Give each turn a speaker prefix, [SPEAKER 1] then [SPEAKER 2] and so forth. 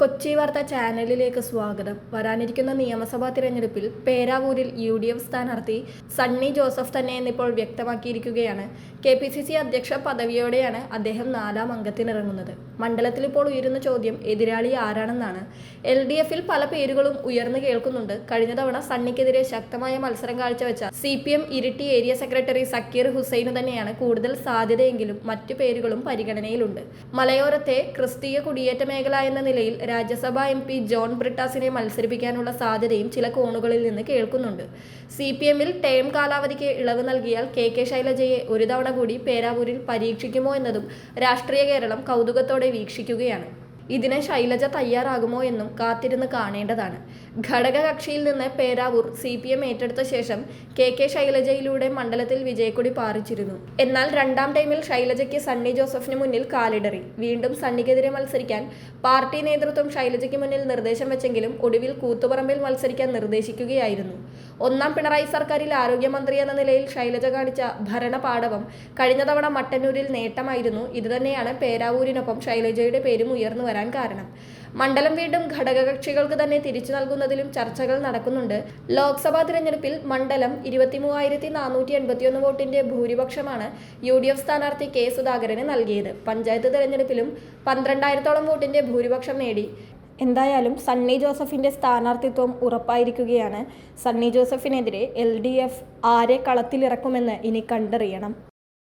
[SPEAKER 1] കൊച്ചി വാർത്ത ചാനലിലേക്ക് സ്വാഗതം. വരാനിരിക്കുന്ന നിയമസഭാ തിരഞ്ഞെടുപ്പിൽ പേരാവൂരിൽ യു ഡി എഫ് സ്ഥാനാർത്ഥി സണ്ണി ജോസഫ് തന്നെ എന്നിപ്പോൾ വ്യക്തമാക്കിയിരിക്കുകയാണ്. കെ പി സി സി അധ്യക്ഷ പദവിയോടെയാണ് അദ്ദേഹം നാലാം അംഗത്തിനിറങ്ങുന്നത്. മണ്ഡലത്തിൽ ഇപ്പോൾ ഉയരുന്ന ചോദ്യം എതിരാളി ആരാണെന്നാണ്. എൽ ഡി എഫിൽ പല പേരുകളും ഉയർന്നു കേൾക്കുന്നുണ്ട്. കഴിഞ്ഞ തവണ സണ്ണിക്കെതിരെ ശക്തമായ മത്സരം കാഴ്ചവെച്ച C P M Iritty area secretary Sakeer ഹുസൈന് തന്നെയാണ് കൂടുതൽ സാധ്യതയെങ്കിലും മറ്റു പേരുകളും പരിഗണനയിലുണ്ട്. മലയോരത്തെ ക്രിസ്തീയ കുടിയേറ്റ മേഖല എന്ന നിലയിൽ രാജ്യസഭാ എം പി ജോൺ ബ്രിട്ടാസിനെ മത്സരിപ്പിക്കാനുള്ള സാധ്യതയും ചില കോണുകളിൽ നിന്ന് കേൾക്കുന്നുണ്ട്. സി പി എമ്മിൽ ടേം കാലാവധിക്ക് ഇളവ് നൽകിയാൽ കെ കെ ശൈലജയെ ഒരു തവണ കൂടി പേരാവൂരിൽ പരീക്ഷിക്കുമോ എന്നതും രാഷ്ട്രീയ കേരളം കൗതുകത്തോടെ വീക്ഷിക്കുകയാണ്. ഇതിന് ശൈലജ തയ്യാറാകുമോ എന്നും കാത്തിരുന്ന് കാണേണ്ടതാണ്. ഘടകകക്ഷിയിൽ നിന്ന് പേരാവൂർ സി പി എം ഏറ്റെടുത്ത ശേഷം കെ കെ ശൈലജയിലൂടെ മണ്ഡലത്തിൽ വിജയക്കൊടി പാറിച്ചിരുന്നു. എന്നാൽ രണ്ടാം ടൈമിൽ ശൈലജയ്ക്ക് സണ്ണി ജോസഫിന് മുന്നിൽ കാലിടറി. വീണ്ടും സണ്ണിക്കെതിരെ മത്സരിക്കാൻ പാർട്ടി നേതൃത്വം ശൈലജയ്ക്ക് മുന്നിൽ നിർദ്ദേശം വെച്ചെങ്കിലും ഒടുവിൽ കൂത്തുപറമ്പിൽ മത്സരിക്കാൻ നിർദ്ദേശിക്കുകയായിരുന്നു. ഒന്നാം പിണറായി സർക്കാരിൽ ആരോഗ്യമന്ത്രി എന്ന നിലയിൽ ശൈലജ കാണിച്ച ഭരണപാടവം കഴിഞ്ഞ തവണ മട്ടന്നൂരിൽ നേട്ടമായിരുന്നു. ഇതുതന്നെയാണ് പേരാവൂരിനൊപ്പം ശൈലജയുടെ പേരും ഉയർന്നു വരാൻ കാരണം. മണ്ഡലം വീണ്ടും ഘടകകക്ഷികൾക്ക് തന്നെ തിരിച്ചു നൽകുന്നതിലും ചർച്ചകൾ നടക്കുന്നുണ്ട്. ലോക്സഭാ തിരഞ്ഞെടുപ്പിൽ മണ്ഡലം ഇരുപത്തിമൂവായിരത്തി നാനൂറ്റി എൺപത്തിയൊന്ന് വോട്ടിന്റെ ഭൂരിപക്ഷമാണ് യു ഡി എഫ് സ്ഥാനാർത്ഥി കെ സുധാകരന് നൽകിയത്. പഞ്ചായത്ത് തിരഞ്ഞെടുപ്പിലും പന്ത്രണ്ടായിരത്തോളം വോട്ടിന്റെ ഭൂരിപക്ഷം നേടി. എന്തായാലും സണ്ണി ജോസഫിന്റെ സ്ഥാനാർത്ഥിത്വം ഉറപ്പായിരിക്കുകയാണ്. സണ്ണി ജോസഫിനെതിരെ എൽ ഡി എഫ് ആരെ കളത്തിലിറക്കുമെന്ന് ഇനി കണ്ടറിയണം.